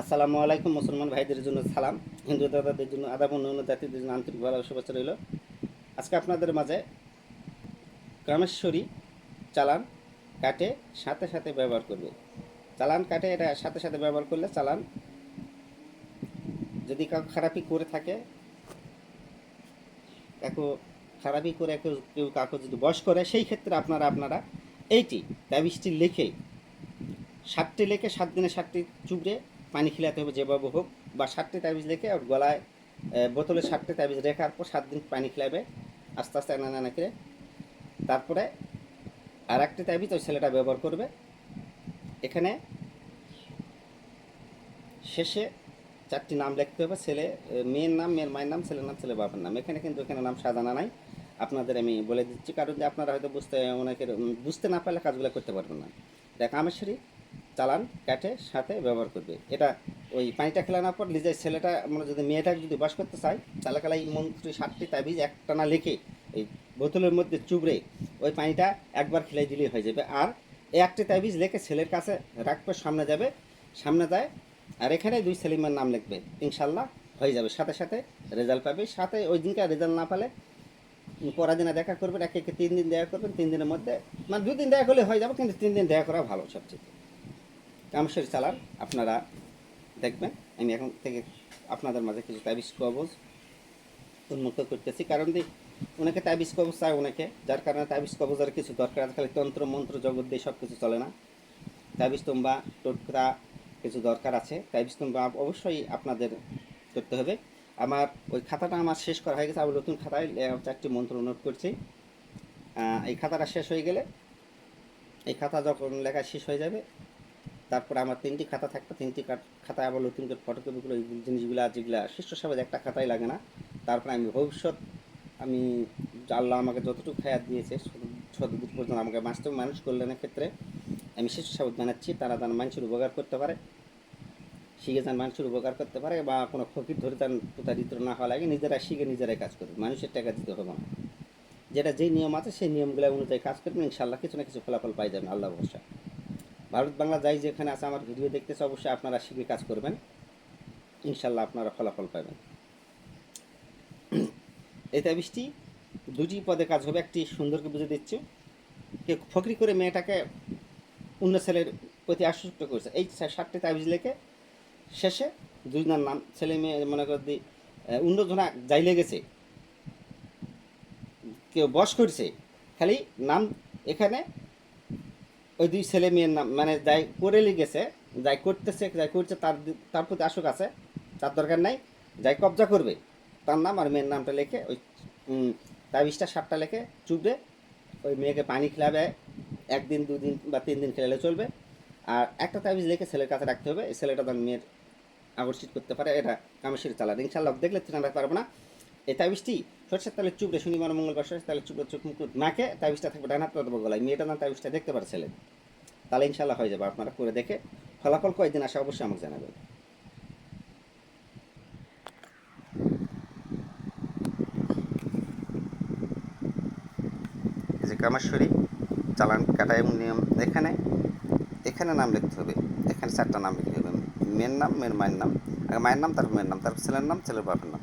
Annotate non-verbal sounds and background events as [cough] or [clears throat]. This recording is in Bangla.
আসসালামু আলাইকুম, মুসলমান ভাইদের জন্য সালাম, হিন্দু দাদাদের জন্য আদাব অন্য জাতিদের জন্য আন্তরিক ভালোবাসা শুভেচ্ছা রইল। আজকে আপনাদের মাঝে কামেশ্বরী চালান কাটে সাথে সাথে ব্যবহার করবে। চালান কাটে এটা সাথে সাথে ব্যবহার করলে চালান যদি কাউ খারাপি করে থাকে, কাকু খারাপি করে কেউ কেউ কাকু যদি বয়স করে, সেই ক্ষেত্রে আপনারা আপনারা এইটি, তাবিজটি লিখে, সাতটি লেখে সাত দিনে সাতটি চুবড়ে পানি খিলাতে হবে যেভাবে হোক, বা সাতটি তাবিজ লেখে ওর গলায় বোতলে সাতটি তাবিজ রেখার পর সাত দিন পানি খিলাবে, আস্তে আস্তে নানা নানা করে। তারপরে আর একটি তাবিজ ওই ছেলেটা ব্যবহার করবে। এখানে শেষে চারটি নাম লিখতে হবে, ছেলে মেয়ের নাম, মেয়ের মায়ের নাম, ছেলের নাম ছেলে বাবার নাম। এখানে কিন্তু এখানে নাম সাজানো নাই। আপনাদের আমি বলে দিচ্ছি, কারণ যে আপনারা হয়তো বুঝতে, অনেকের বুঝতে না পারলে কাজগুলো করতে পারবেন না। দেখ কামেশ্বরী চালান, কাটে সাথে ব্যবহার করবে। এটা ওই পানিটা খেলানোর পর নিজের ছেলেটা মানে যদি মেয়েটাকে যদি বাস করতে চায়, তাহলে কালে এই মন্ত্রী, সাতটি তাবিজ একটানা লিখে এই বোতলের মধ্যে চুবড়ে ওই পানিটা একবার খেলাই দিলেই হয়ে যাবে। আর একটি তাবিজ লিখে ছেলের কাছে রাখবে, সামনে যাবে, সামনে যায়, আর এখানে দুই সেলিমের নাম লিখবে। ইনশাল্লাহ হয়ে যাবে। সাথে সাথে রেজাল্ট পাবে। সাথে ওই দিনকে রেজাল্ট না পেলে পরের দিনে দেখা করবেন, একে একে তিন দিন দেখা করবেন, তিন দিনের মধ্যে মানে দুদিন দেখা করলে হয়ে যাবে, কিন্তু তিন দিন দেখা করা ভালো সবচেয়ে। কামশের চালান আপনারা দেখবেন। আমি এখন থেকে আপনাদের মাঝে কিছু তাবিজ কবজ উন্মুক্ত করতেছি। কারণ অনেকে তাবিজ কবজ চায়, অনেকে, যার কারণে তাবিজ কবজের কিছু দরকার আছে। খালি তন্ত্র, মন্ত্র, জগৎ দিয়ে সব কিছু চলে না। তাবিজ তুম্বা টোটকা কিছু দরকার আছে। তাবিজ তুম্বা অবশ্যই আপনাদের করতে হবে। আমার ওই খাতাটা আমার শেষ করা হয়ে গেছে। আমি নতুন খাতায় চারটি মন্ত্র নোট করছি। এই খাতাটা শেষ হয়ে গেলে, এই খাতা যখন লেখা শেষ হয়ে যাবে তারপরে আমার তিনটি খাতা থাকবে তিনটি খাতায় আবার নতুন করে ফটোকপিগুলো এই জিনিসগুলো, যেগুলো শীর্ষ সবাই একটা খাতাই লাগে না। তারপরে আমি ভবিষ্যৎ, আমি আল্লাহ আমাকে যতটুকু খায়াত দিয়েছে সতদূর পর্যন্ত আমাকে বাস্তব মানুষ কল্যাণের ক্ষেত্রে আমি শিশু সাবত জানাচ্ছি তারা যেন মানুষের উপকার করতে পারে, শিখে যান মানুষের উপকার করতে পারে বা কোনো ফকির ধরে তার প্রতারিত না হওয়া লাগে, নিজেরা শিখে নিজেরাই কাজ করবে মানুষের টাকা দিতে হবে না। যেটা যেই নিয়ম আছে, সেই নিয়মগুলো অনুযায়ী কাজ করবেন ইনশাল্লাহ কিছু না কিছু ফলাফল পাই যাবেন, আল্লাহ ভরসা। ভারত বাংলা যাই যেখানে আছে আমার ভিডিও দেখতেছে, অবশ্যই আপনারা শিখে কাজ করবেন। ইনশাল্লাহ আপনারা ফলাফল পাবেন। [clears throat] এই তাবিজটি দুটি পদে কাজ হবে, একটি সুন্দরকে বুঝে দিচ্ছি। কেউ ফকরি করে মেয়েটাকে অন্য ছেলের প্রতি আসক্ত করেছে। এই সাতটি তাবিজ লেখে শেষে দুজনের নাম ছেলে মেয়ে মনে কর দি অন্যজনা যাই লেগেছে, কেউ বস করছে, খালি নাম এখানে ওই দুই ছেলে মেয়ের নাম মানে যাই করে লিখেছে যাই করতেছে যাই করছে তার তার প্রতি আসুক আছে তার দরকার নাই যাই কবজা করবে তার নাম আর মেয়ের নামটা লিখে ওই উম, তাবিজটা সাতটা লিখে চুপড়ে ওই মেয়েকে পানি খেলাবে একদিন দুদিন বা তিন দিন খেলালে চলবে আর একটা তাবিজ লিখে ছেলের কাছে রাখতে হবে এই ছেলেটা তার মেয়ের আকর্ষিত করতে পারে এটা কামেশ্বরী চালান ইনশাল্লাহ দেখলে চিনাতে পারব না। এই তাবিজটি সরষের তালে চুপড়ে শনিবার মঙ্গলবার সরষের তালে চুপড়ে চোখ মুখ নাকে তাবিজটা থাকবে ডান হাত গলায়। মেয়েটা না, তাবিজটা দেখতে পারে ছেলে। তাহলে ইনশাল্লাহ হয়ে যাবে, আপনারা করে দেখে ফলাফল কয়েকদিন আসে অবশ্যই আমাকে জানাবেন। কামেশ্বরী, চালান, কাটা এবং নিয়ম, এখানে এখানে নাম লিখতে হবে। এখানে চারটা নাম লিখতে হবে। মেয়ের নাম, মেয়ের মায়ের নাম। মায়ের নাম, তারপর মেয়ের নাম, তারপর ছেলের নাম, ছেলের বাপের নাম।